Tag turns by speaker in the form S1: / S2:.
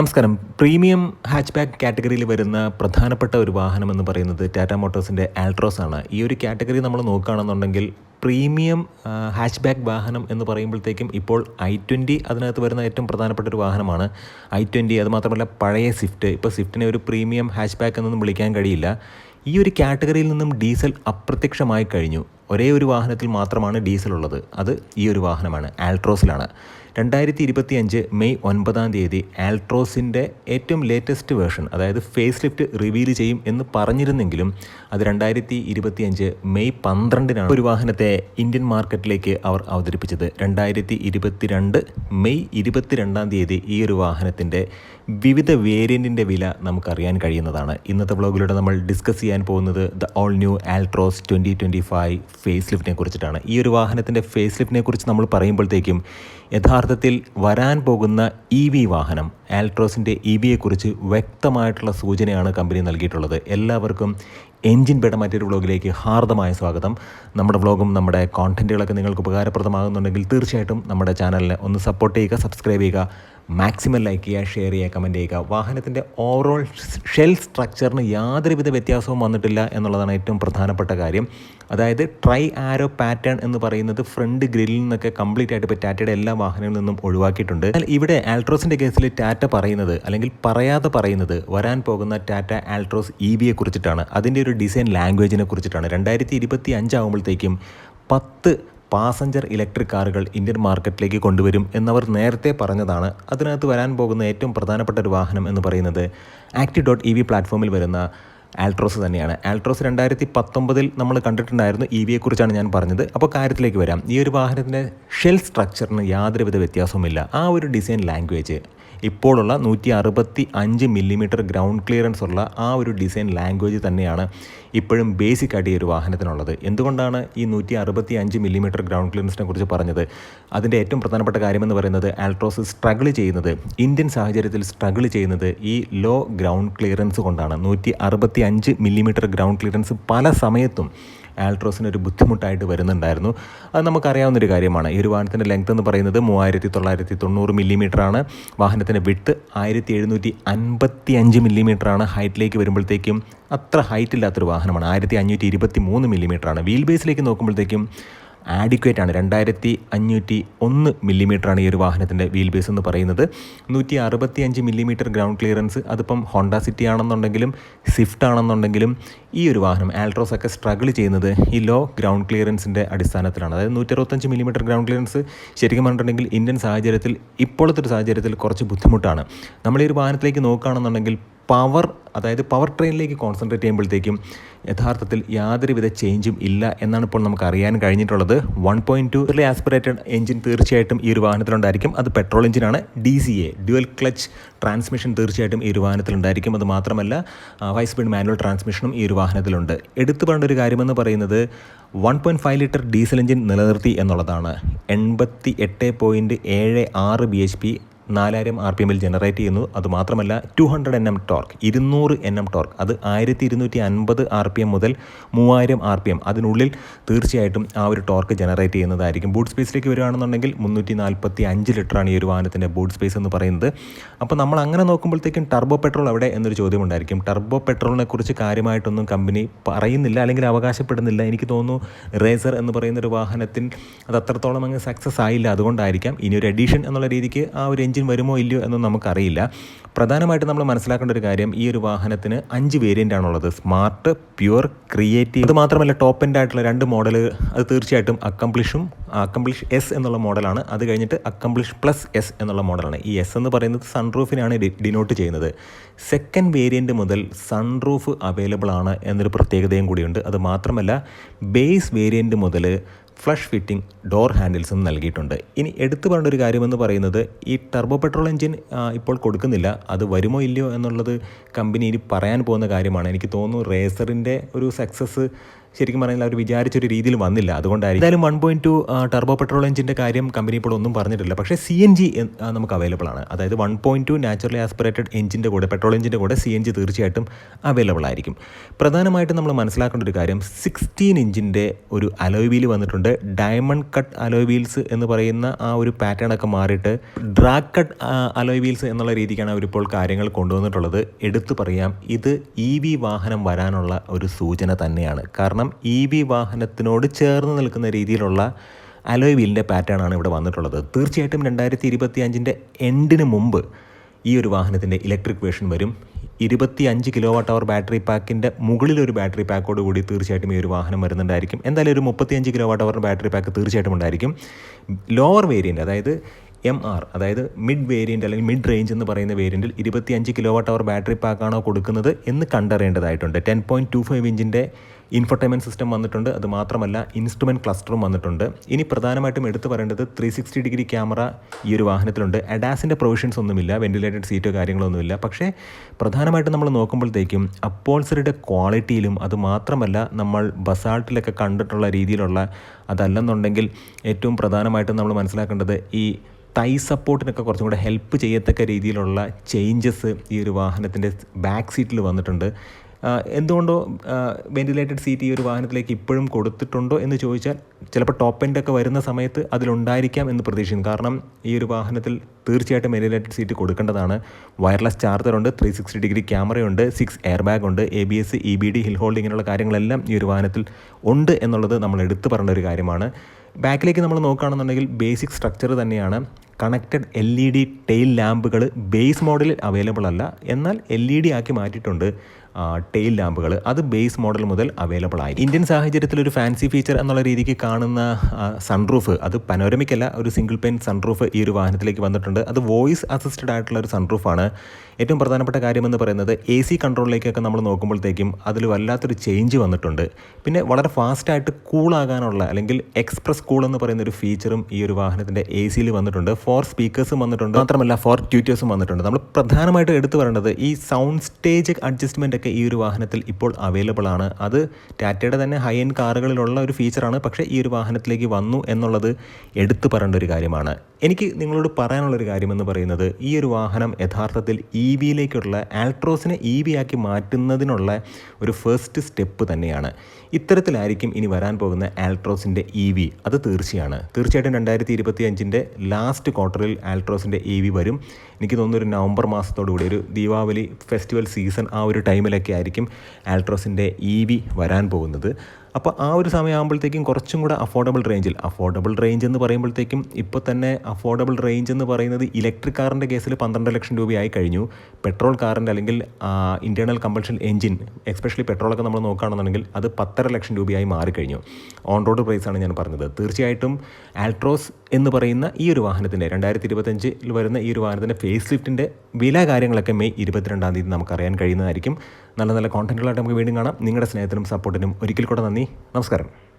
S1: നമസ്കാരം. Premium hatchback കാറ്റഗറിയിൽ വരുന്ന പ്രധാനപ്പെട്ട ഒരു വാഹനം എന്ന് പറയുന്നത് ടാറ്റ മോട്ടോഴ്സിന്റെ ആൾട്രോസ് ആണ്. ഈ ഒരു കാറ്റഗറി നമ്മൾ നോക്കുകയാണെന്നുണ്ടെങ്കിൽ പ്രീമിയം ഹാച്ച്ബാക്ക് വാഹനം എന്ന് പറയുമ്പോഴത്തേക്കും ഇപ്പോൾ ഐ ട്വന്റി അതിനകത്ത് വരുന്ന ഏറ്റവും പ്രധാനപ്പെട്ട ഒരു വാഹനമാണ്. ഐ ട്വന്റി അതുമാത്രമല്ല പഴയ സ്വിഫ്റ്റ്. ഇപ്പോൾ സ്വിഫ്റ്റിനെ ഒരു പ്രീമിയം ഹാച്ച്ബാക്ക് എന്നൊന്നും വിളിക്കാൻ കഴിയില്ല. ഈ ഒരു കാറ്റഗറിയിൽ നിന്നും ഡീസൽ അപ്രത്യക്ഷമായി കഴിഞ്ഞു. ഒരേ ഒരു വാഹനത്തിൽ മാത്രമാണ് ഡീസൽ ഉള്ളത് അത് ഈ ഒരു വാഹനമാണ് ആൾട്രോസിലാണ്. രണ്ടായിരത്തി ഇരുപത്തി അഞ്ച് മെയ് ഒൻപതാം തീയതി ആൾട്രോസിന്റെ ഏറ്റവും ലേറ്റസ്റ്റ് വേർഷൻ അതായത് ഫേസ് ലിഫ്റ്റ് റിവീൽ ചെയ്യും എന്ന് പറഞ്ഞിരുന്നെങ്കിലും അത് രണ്ടായിരത്തി ഇരുപത്തി അഞ്ച് മെയ് പന്ത്രണ്ടിനാണ് ഒരു വാഹനത്തെ ഇന്ത്യൻ മാർക്കറ്റിലേക്ക് അവർ അവതരിപ്പിച്ചത്. രണ്ടായിരത്തി ഇരുപത്തിരണ്ട് മെയ് ഇരുപത്തിരണ്ടാം തീയതി ഈ ഒരു വാഹനത്തിന്റെ വിവിധ വേരിയന്റിന്റെ വില നമുക്കറിയാൻ കഴിയുന്നതാണ്. ഇന്നത്തെ വ്ളോഗിലൂടെ നമ്മൾ ഡിസ്കസ് ചെയ്യാൻ പോകുന്നത് the all new Altroz twenty twenty five face ലിഫ്റ്റിനെ കുറിച്ചിട്ടാണ്. ഈ ഒരു വാഹനത്തിന്റെ ഫേസ് ലിഫ്റ്റിനെ കുറിച്ച് നമ്മൾ പറയുമ്പോഴത്തേക്കും യഥാർത്ഥത്തിൽ വരാൻ പോകുന്ന ഇ വി വാഹനം ആൽട്രോസിന്റെ ഇ വിയെക്കുറിച്ച് വ്യക്തമായിട്ടുള്ള സൂചനയാണ് കമ്പനി നൽകിയിട്ടുള്ളത്. എല്ലാവർക്കും എൻജിൻ ബേഡ മറ്റൊരു വ്ളോഗിലേക്ക് ഹാർദമായ സ്വാഗതം. നമ്മുടെ വ്ളോഗും നമ്മുടെ കോണ്ടന്റുകളൊക്കെ നിങ്ങൾക്ക് ഉപകാരപ്രദമാകുന്നുണ്ടെങ്കിൽ തീർച്ചയായിട്ടും നമ്മുടെ ചാനലിനെ ഒന്ന് സപ്പോർട്ട് ചെയ്യുക സബ്സ്ക്രൈബ് ചെയ്യുക മാക്സിമം ലൈക്ക് ചെയ്യുക ഷെയർ ചെയ്യുക കമന്റ് ചെയ്യുക. വാഹനത്തിന്റെ ഓവറോൾ ഷെൽ സ്ട്രക്ചറിന് യാതൊരുവിധ വ്യത്യാസവും വന്നിട്ടില്ല എന്നുള്ളതാണ് ഏറ്റവും പ്രധാനപ്പെട്ട കാര്യം. അതായത് ട്രൈ ആരോ പാറ്റേൺ എന്ന് പറയുന്നത് ഫ്രണ്ട് ഗ്രില്ലിൽ നിന്നൊക്കെ കംപ്ലീറ്റ് ആയിട്ട് ഇപ്പോൾ ടാറ്റയുടെ എല്ലാ വാഹനങ്ങളിൽ നിന്നും ഒഴിവാക്കിയിട്ടുണ്ട്. എന്നാൽ ഇവിടെ ആൾട്രോസിന്റെ കേസിൽ ടാറ്റ പറയുന്നത് അല്ലെങ്കിൽ പറയാതെ പറയുന്നത് വരാൻ പോകുന്ന ടാറ്റ ആൾട്രോസ് ഇ വിയെ കുറിച്ചിട്ടാണ്. അതിന്റെ ഒരു ഡിസൈൻ ലാംഗ്വേജിനെ കുറിച്ചിട്ടാണ്. രണ്ടായിരത്തി ഇരുപത്തി അഞ്ചാകുമ്പോഴത്തേക്കും പത്ത് പാസഞ്ചർ ഇലക്ട്രിക് കാറുകൾ ഇന്ത്യൻ മാർക്കറ്റിലേക്ക് കൊണ്ടുവരും എന്നവർ നേരത്തെ പറഞ്ഞതാണ്. അതിനകത്ത് വരാൻ പോകുന്ന ഏറ്റവും പ്രധാനപ്പെട്ട ഒരു വാഹനം എന്ന് പറയുന്നത് ആക്റ്റീവ് ഡോട്ട് ഇ വി പ്ലാറ്റ്ഫോമിൽ വരുന്ന ആൾട്രോസ് തന്നെയാണ്. ആൾട്രോസ് രണ്ടായിരത്തി പത്തൊമ്പതിൽ നമ്മൾ കണ്ടിട്ടുണ്ടായിരുന്നു ഇ വിയെക്കുറിച്ചാണ് ഞാൻ പറഞ്ഞത്. അപ്പോൾ കാര്യത്തിലേക്ക് വരാം. ഈ ഒരു വാഹനത്തിന്റെ ഷെൽ സ്ട്രക്ചറിന് യാതൊരുവിധ വ്യത്യാസവുമില്ല. ആ ഒരു ഡിസൈൻ ലാംഗ്വേജ് ഇപ്പോഴുള്ള നൂറ്റി അറുപത്തി അഞ്ച് മില്ലിമീറ്റർ ഗ്രൗണ്ട് ക്ലിയറൻസ് ഉള്ള ആ ഒരു ഡിസൈൻ ലാംഗ്വേജ് തന്നെയാണ് ഇപ്പോഴും ബേസിക് ആയിട്ട് ഈ ഒരു വാഹനത്തിനുള്ളത്. എന്തുകൊണ്ടാണ് ഈ നൂറ്റി അറുപത്തി അഞ്ച് മില്ലിമീറ്റർ ഗ്രൗണ്ട് ക്ലിയറൻസിനെ കുറിച്ച് പറഞ്ഞത്? അതിന്റെ ഏറ്റവും പ്രധാനപ്പെട്ട കാര്യമെന്ന് പറയുന്നത് ആൾട്രോസ് സ്ട്രഗിൾ ചെയ്യുന്നത് ഇന്ത്യൻ സാഹചര്യത്തിൽ സ്ട്രഗിൾ ചെയ്യുന്നത് ഈ ലോ ഗ്രൗണ്ട് ക്ലിയറൻസ് കൊണ്ടാണ്. നൂറ്റി അറുപത്തി അഞ്ച് മില്ലിമീറ്റർ ഗ്രൗണ്ട് ക്ലിയറൻസ് പല സമയത്തും ആൾട്രോസിന് ഒരു ബുദ്ധിമുട്ടായിട്ട് വരുന്നുണ്ടായിരുന്നു. അത് നമുക്കറിയാവുന്നൊരു കാര്യമാണ്. ഈ ഒരു വാഹനത്തിന്റെ ലെങ്ത് എന്ന് പറയുന്നത് മൂവായിരത്തി തൊള്ളായിരത്തി തൊണ്ണൂറ് മില്ലിമീറ്ററാണ്. വാഹനത്തിന്റെ വിട്ട് ആയിരത്തി എഴുന്നൂറ്റി അൻപത്തി അഞ്ച് മില്ലിമീറ്ററാണ് ഹൈറ്റിലേക്ക് വരുമ്പോഴത്തേക്കും അത്ര ഹൈറ്റ് ഇല്ലാത്തൊരു വാഹനമാണ്. ആയിരത്തി അഞ്ഞൂറ്റി ഇരുപത്തി മൂന്ന് മില്ലിമീറ്ററാണ് വീൽ ബേസിലേക്ക് നോക്കുമ്പോഴത്തേക്കും ആഡിക്വേറ്റ് ആണ്. രണ്ടായിരത്തി അഞ്ഞൂറ്റി ഒന്ന് മില്ലിമീറ്ററാണ് ഈ ഒരു വാഹനത്തിന്റെ വീൽ ബേസ് എന്ന് പറയുന്നത്. നൂറ്റി അറുപത്തി അഞ്ച് മില്ലിമീറ്റർ ഗ്രൗണ്ട് ക്ലിയറൻസ് അതിപ്പം ഹോണ്ട സിറ്റി ആണെന്നുണ്ടെങ്കിലും സ്വിഫ്റ്റ് ആണെന്നുണ്ടെങ്കിലും ഈ ഒരു വാഹനം ആൾട്രോസ് ഒക്കെ സ്ട്രഗിൾ ചെയ്യുന്നത് ഈ ലോ ഗ്രൗണ്ട് ക്ലിയറൻസിന്റെ അടിസ്ഥാനത്തിലാണ്. അതായത് നൂറ്റി അറുപത്തഞ്ച് മില്ലിമീറ്റർ ഗ്രൗണ്ട് ക്ലിയറൻസ് ശരിക്കും പറഞ്ഞിട്ടുണ്ടെങ്കിൽ ഇന്ത്യൻ സാഹചര്യത്തിൽ ഇപ്പോഴത്തെ ഒരു സാഹചര്യത്തിൽ കുറച്ച് ബുദ്ധിമുട്ടാണ്. നമ്മൾ ഈ ഒരു വാഹനത്തിലേക്ക് നോക്കുകയാണെന്നുണ്ടെങ്കിൽ പവർ അതായത് പവർ ട്രെയിനിലേക്ക് കോൺസെൻട്രേറ്റ് ചെയ്യുമ്പോഴത്തേക്കും യഥാർത്ഥത്തിൽ യാതൊരുവിധ ചേഞ്ചും ഇല്ല എന്നാണ് ഇപ്പോൾ നമുക്ക് അറിയാൻ കഴിഞ്ഞിട്ടുള്ളത്. വൺ പോയിന്റ് ടു റിലേ ആസ്പിറേറ്റഡ് എഞ്ചിൻ തീർച്ചയായിട്ടും ഈ ഒരു വാഹനത്തിലുണ്ടായിരിക്കും. അത് പെട്രോൾ എഞ്ചിനാണ് D C A dual clutch transmission തീർച്ചയായിട്ടും ഈ ഒരു വാഹനത്തിലുണ്ടായിരിക്കും. അത് മാത്രമല്ല ഹൈ സ്പീഡ് മാനുവൽ ട്രാൻസ്മിഷനും ഈ ഒരു വാഹനത്തിലുണ്ട്. എടുത്തു പറയേണ്ട ഒരു കാര്യമെന്ന് പറയുന്നത് one point five litre diesel engine നിലനിർത്തി എന്നുള്ളതാണ്. എൺപത്തി എട്ട് പോയിന്റ് ഏഴ് ആറ് ബി എച്ച് പി നാലായിരം ആർ പി എമ്മിൽ ജനറേറ്റ് ചെയ്യുന്നു. അതുമാത്രമല്ല two hundred N M torque ഇരുന്നൂറ് എൻ എം ടോർക്ക് അത് ആയിരത്തി ഇരുന്നൂറ്റി അൻപത് ആർ പി എം മുതൽ മൂവായിരം ആർ പി എം അതിനുള്ളിൽ തീർച്ചയായിട്ടും ആ ഒരു ടോർക്ക് ജനറേറ്റ് ചെയ്യുന്നതായിരിക്കും. ബൂട്ട് സ്പേസിലേക്ക് വരികയാണെന്നുണ്ടെങ്കിൽ മുന്നൂറ്റി നാൽപ്പത്തി അഞ്ച് ലിറ്ററാണ് ഈ ഒരു വാഹനത്തിന്റെ ബൂട്ട് സ്പേസ് എന്ന് പറയുന്നത്. അപ്പോൾ നമ്മൾ അങ്ങനെ നോക്കുമ്പോഴത്തേക്കും ടർബോ പെട്രോൾ അവിടെ എന്നൊരു ചോദ്യം ഉണ്ടായിരിക്കും. ടർബോ പെട്രോളിനെ കുറിച്ച് കാര്യമായിട്ടൊന്നും കമ്പനി പറയുന്നില്ല അല്ലെങ്കിൽ അവകാശപ്പെടുന്നില്ല. എനിക്ക് തോന്നുന്നു റേസർ എന്ന് പറയുന്ന ഒരു വാഹനത്തിൽ അത് അത്രത്തോളം അങ്ങ് സക്സസ് ആയില്ല. അതുകൊണ്ടായിരിക്കാം ഇനി ഒരു എഡീഷൻ എന്നുള്ള രീതിക്ക് ആ ഒരു എഞ്ചിൻ വരുമോ ഇല്ലയോ എന്നൊന്നും നമുക്കറിയില്ല. പ്രധാനമായിട്ടും നമ്മൾ മനസ്സിലാക്കേണ്ട ഒരു കാര്യം ഈ ഒരു വാഹനത്തിന് അഞ്ച് വേരിയന്റ് ആണുള്ളത്. Smart pure creative. അത് മാത്രമല്ല ടോപ്പ് എൻഡ് ആയിട്ടുള്ള രണ്ട് മോഡൽ അത് തീർച്ചയായിട്ടും അക്കംപ്ലിഷും അക്കംപ്ലിഷ് എസ് എന്നുള്ള മോഡലാണ് അത് കഴിഞ്ഞിട്ട് അക്കംപ്ലിഷ് പ്ലസ് എസ് എന്നുള്ള മോഡലാണ് ഈ എസ് എന്ന് പറയുന്നത് സൺറൂഫിനാണ് ഡിനോട്ട് ചെയ്യുന്നത്. സെക്കൻഡ് വേരിയന്റ് മുതൽ സൺറൂഫ് അവൈലബിൾ ആണ് എന്നൊരു പ്രത്യേകതയും കൂടിയുണ്ട്. അത് മാത്രമല്ല ബേസ് വേരിയന്റ് മുതൽ ഫ്ലഷ് ഫിറ്റിംഗ് ഡോർ ഹാൻഡിൽസും നൽകിയിട്ടുണ്ട്. ഇനി എടുത്തു പറയേണ്ട ഒരു കാര്യമെന്ന് പറയുന്നത് ഈ ടർബോ പെട്രോൾ എഞ്ചിൻ ഇപ്പോൾ കൊടുക്കുന്നില്ല. അത് വരുമോ ഇല്ലയോ എന്നുള്ളത് കമ്പനി ഇനി പറയാൻ പോകുന്ന കാര്യമാണ്. എനിക്ക് തോന്നുന്നു റേസറിന്റെ ഒരു സക്സസ് ശരിക്കും പറഞ്ഞാൽ അവർ വിചാരിച്ചൊരു രീതിയിൽ വന്നില്ല. അതുകൊണ്ടായിരിക്കും. എന്തായാലും one point two turbo petrol എഞ്ചിന്റെ കാര്യം കമ്പനി ഇപ്പോൾ ഒന്നും പറഞ്ഞിട്ടില്ല. പക്ഷേ സി എൻ ജി നമുക്ക് അവൈലബിൾ ആണ്. അതായത് one point two naturally aspirated എഞ്ചിന്റെ കൂടെ പെട്രോൾ എഞ്ചിന്റെ കൂടെ സി എൻ ജി തീർച്ചയായിട്ടും അവൈലബിൾ ആയിരിക്കും. പ്രധാനമായിട്ടും നമ്മൾ മനസ്സിലാക്കേണ്ട ഒരു കാര്യം സിക്സ്റ്റീൻ ഇഞ്ചിന്റെ ഒരു അലോയ് വീൽ വന്നിട്ടുണ്ട്. ഡയമണ്ട് കട്ട് അലോയ് വീൽസ് എന്ന് പറയുന്ന ആ ഒരു പാറ്റേൺ ഒക്കെ മാറിയിട്ട് ഡ്രാഗ് കട്ട് അലോയ് വീൽസ് എന്നുള്ള രീതിക്കാണ് അവരിപ്പോൾ കാര്യങ്ങൾ കൊണ്ടുവന്നിട്ടുള്ളത്. എടുത്തു പറയാം ഇത് ഇ വി വാഹനം വരാനുള്ള ഒരു സൂചന തന്നെയാണ്. കാരണം ഇ വി വാഹനത്തിനോട് ചേർന്ന് നിൽക്കുന്ന രീതിയിലുള്ള അലോയ് വീലിന്റെ പാറ്റേൺ ആണ് ഇവിടെ വന്നിട്ടുള്ളത്. തീർച്ചയായിട്ടും രണ്ടായിരത്തി ഇരുപത്തി അഞ്ചിന്റെ എൻഡിന് മുമ്പ് ഈ ഒരു വാഹനത്തിന്റെ ഇലക്ട്രിക് വേർഷൻ വരും. ഇരുപത്തി അഞ്ച് കിലോ വാട്ട് അവർ ബാറ്ററി പാക്കിന്റെ മുകളിലൊരു ബാറ്ററി പാക്കോട് കൂടി തീർച്ചയായിട്ടും ഈ ഒരു വാഹനം വരുന്നുണ്ടായിരിക്കും. എന്തായാലും ഒരു മുപ്പത്തിയഞ്ച് kilowatt hour battery pack തീർച്ചയായിട്ടും ഉണ്ടായിരിക്കും. ലോവർ വേരിയന്റ് അതായത് എം ആർ അതായത് മിഡ് വേരിയന്റ് അല്ലെങ്കിൽ മിഡ് റേഞ്ച് എന്ന് പറയുന്ന വേരിയന്റിൽ ഇരുപത്തിയഞ്ച് കിലോ വാട്ട് അവർ ബാറ്ററി പാക്കാണോ കൊടുക്കുന്നത് എന്ന് കണ്ടറിയേണ്ടതായിട്ടുണ്ട്. ടെൻ പോയിന്റ് ടു ഫൈവ് ഇഞ്ചിന്റെ ഇൻഫർടൈൻമെന്റ് സിസ്റ്റം വന്നിട്ടുണ്ട്. അത് മാത്രമല്ല ഇൻസ്ട്രുമെന്റ് ക്ലസ്റ്ററും വന്നിട്ടുണ്ട്. ഇനി പ്രധാനമായിട്ടും എടുത്തു പറയേണ്ടത് ത്രീ സിക്സ്റ്റി ഡിഗ്രി ക്യാമറ ഈ ഒരു വാഹനത്തിലുണ്ട്. അഡാസിന്റെ പ്രൊവിഷൻസ് ഒന്നുമില്ല വെന്റിലേറ്റഡ് സീറ്റോ കാര്യങ്ങളൊന്നുമില്ല. പക്ഷേ പ്രധാനമായിട്ടും നമ്മൾ നോക്കുമ്പോഴത്തേക്കും അപ്പോൾസറിയുടെ ക്വാളിറ്റിയിലും അത് മാത്രമല്ല നമ്മൾ ബസാൾട്ടിലൊക്കെ കണ്ടിട്ടുള്ള രീതിയിലുള്ള അതല്ലെന്നുണ്ടെങ്കിൽ ഏറ്റവും പ്രധാനമായിട്ടും നമ്മൾ മനസ്സിലാക്കേണ്ടത് ഈ തൈ സപ്പോർട്ടിനൊക്കെ കുറച്ചും കൂടെ ഹെൽപ്പ് ചെയ്യത്തക്ക രീതിയിലുള്ള ചേഞ്ചസ് ഈ ഒരു വാഹനത്തിന്റെ ബാക്ക് സീറ്റിൽ വന്നിട്ടുണ്ട്. എന്തുകൊണ്ടോ വെന്റിലേറ്റഡ് സീറ്റ് ഈ ഒരു വാഹനത്തിലേക്ക് ഇപ്പോഴും കൊടുത്തിട്ടുണ്ടോ എന്ന് ചോദിച്ചാൽ ചിലപ്പോൾ ടോപ്പ് എൻഡൊക്കെ വരുന്ന സമയത്ത് അതിലുണ്ടായിരിക്കാം എന്ന് പ്രതീക്ഷിക്കുന്നു. കാരണം ഈ ഒരു വാഹനത്തിൽ തീർച്ചയായിട്ടും വെന്റിലേറ്റഡ് സീറ്റ് കൊടുക്കേണ്ടതാണ്. വയർലെസ് ചാർജറുണ്ട് ത്രീ സിക്സ്റ്റി ഡിഗ്രി ക്യാമറയുണ്ട് സിക്സ് എയർ ബാഗ് ഉണ്ട് A B S E B D hill hold ഇങ്ങനെയുള്ള കാര്യങ്ങളെല്ലാം ഈ ഒരു വാഹനത്തിൽ ഉണ്ട് എന്നുള്ളത് നമ്മൾ എടുത്തു പറയേണ്ട ഒരു കാര്യമാണ്. ബാക്കിലേക്ക് നമ്മൾ നോക്കുകയാണെന്നുണ്ടെങ്കിൽ ബേസിക് സ്ട്രക്ചർ തന്നെയാണ്. Connected L E D tail ലാമ്പുകൾ base മോഡലിൽ അവൈലബിൾ അല്ല. എന്നാൽ എൽ ഇ ഡി ആക്കി മാറ്റിയിട്ടുണ്ട്. ടെയിൽ ലാമ്പുകൾ അത് ബേസ് മോഡൽ മുതൽ അവൈലബിൾ ആയി ഇന്ത്യൻ സാഹചര്യത്തിൽ ഒരു ഫാൻസി ഫീച്ചർ എന്നുള്ള രീതിക്ക് കാണുന്ന സൺറൂഫ് അത് പനോരമിക്കല്ല ഒരു സിംഗിൾ പെയിൻ സൺറൂഫ് ഈ ഒരു വാഹനത്തിലേക്ക് വന്നിട്ടുണ്ട്. അത് വോയിസ് അസിസ്റ്റഡ് ആയിട്ടുള്ള ഒരു സൺറൂഫാണ് ഏറ്റവും പ്രധാനപ്പെട്ട കാര്യമെന്ന് പറയുന്നത് എ സി കൺട്രോളിലേക്കൊക്കെ നമ്മൾ നോക്കുമ്പോഴത്തേക്കും അതിൽ വല്ലാത്തൊരു ചേഞ്ച് വന്നിട്ടുണ്ട്. പിന്നെ വളരെ ഫാസ്റ്റായിട്ട് കൂളാകാനുള്ള അല്ലെങ്കിൽ എക്സ്പ്രസ് കൂൾ എന്ന് പറയുന്ന ഒരു ഫീച്ചറും ഈ ഒരു വാഹനത്തിന്റെ എ സിയിൽ വന്നിട്ടുണ്ട്. ഫോർ സ്പീക്കേഴ്സും വന്നിട്ടുണ്ട്. മാത്രമല്ല ഫോർ ട്യൂറ്റേഴ്സും വന്നിട്ടുണ്ട്. നമ്മൾ പ്രധാനമായിട്ട് എടുത്തു പറയേണ്ടത് ഈ സൗണ്ട് സ്റ്റേജ് അഡ്ജസ്റ്റ്മെന്റ് ഒക്കെ ഈ ഒരു വാഹനത്തിൽ ഇപ്പോൾ അവൈലബിൾ ആണ്. അത് ടാറ്റയുടെ തന്നെ ഹൈ എൻഡ് കാറുകളിലുള്ള ഒരു ഫീച്ചറാണ് പക്ഷേ ഈ ഒരു വാഹനത്തിലേക്ക് വന്നു എന്നുള്ളത് എടുത്തു പറയേണ്ട ഒരു കാര്യമാണ്. എനിക്ക് നിങ്ങളോട് പറയാനുള്ളൊരു കാര്യമെന്ന് പറയുന്നത് ഈ ഒരു വാഹനം യഥാർത്ഥത്തിൽ ഇ വിയിലേക്കുള്ള ആൾട്രോസിനെ ഇ വി ആക്കി മാറ്റുന്നതിനുള്ള ഒരു ഫസ്റ്റ് സ്റ്റെപ്പ് തന്നെയാണ്. ഇത്തരത്തിലായിരിക്കും ഇനി വരാൻ പോകുന്ന ആൾട്രോസിന്റെ ഇ വി അത് തീർച്ചയാണ്. തീർച്ചയായിട്ടും രണ്ടായിരത്തി ഇരുപത്തി അഞ്ചിന്റെ ലാസ്റ്റ് ക്വാർട്ടറിൽ ആൾട്രോസിന്റെ ഇ വി വരും. എനിക്ക് തോന്നുന്നു ഒരു നവംബർ മാസത്തോടുകൂടി ഒരു ദീപാവലി ഫെസ്റ്റിവൽ സീസൺ ആ ഒരു ടൈമിലൊക്കെ ആയിരിക്കും ആൾട്രോസിന്റെ ഇ വി വരാൻ പോകുന്നത്. അപ്പോൾ ആ ഒരു സമയമാകുമ്പോഴത്തേക്കും കുറച്ചും കൂടെ അഫോർഡബിൾ റേഞ്ചിൽ അഫോർഡബിൾ റേഞ്ച് എന്ന് പറയുമ്പോഴത്തേക്കും ഇപ്പോൾ തന്നെ അഫോർഡബിൾ റേഞ്ച് എന്ന് പറയുന്നത് ഇലക്ട്രിക് കാറിന്റെ കേസിൽ പന്ത്രണ്ട് ലക്ഷം രൂപയായി കഴിഞ്ഞു. പെട്രോൾ കാറിന്റെ അല്ലെങ്കിൽ ഇന്റേർണൽ കമ്പൾഷൻ എഞ്ചിൻ എക്സ്പെഷ്യലി പെട്രോളൊക്കെ നമ്മൾ നോക്കുകയാണെന്നുണ്ടെങ്കിൽ അത് പത്തര ലക്ഷം രൂപയായി മാറിക്കഴിഞ്ഞു ഓൺ റോഡ് പ്രൈസാണ് ഞാൻ പറഞ്ഞത്. തീർച്ചയായിട്ടും ആൾട്രോസ് എന്ന് പറയുന്ന ഈ ഒരു വാഹനത്തിന്റെ രണ്ടായിരത്തി ഇരുപത്തഞ്ചിൽ വരുന്ന ഈ ഒരു വാഹനത്തിന്റെ ഫേസ് ലിഫ്റ്റിന്റെ വില കാര്യങ്ങളൊക്കെ മെയ് ഇരുപത്തിരണ്ടാം തീയതി നമുക്കറിയാൻ കഴിയുന്നതായിരിക്കും. നല്ല നല്ല കോണ്ടന്റുകളായിട്ട് നമുക്ക് വീണ്ടും കാണാം. നിങ്ങളുടെ സ്നേഹത്തിനും സപ്പോർട്ടിനും ഒരിക്കൽ കൂടെ നന്ദി. നമസ്കാരം.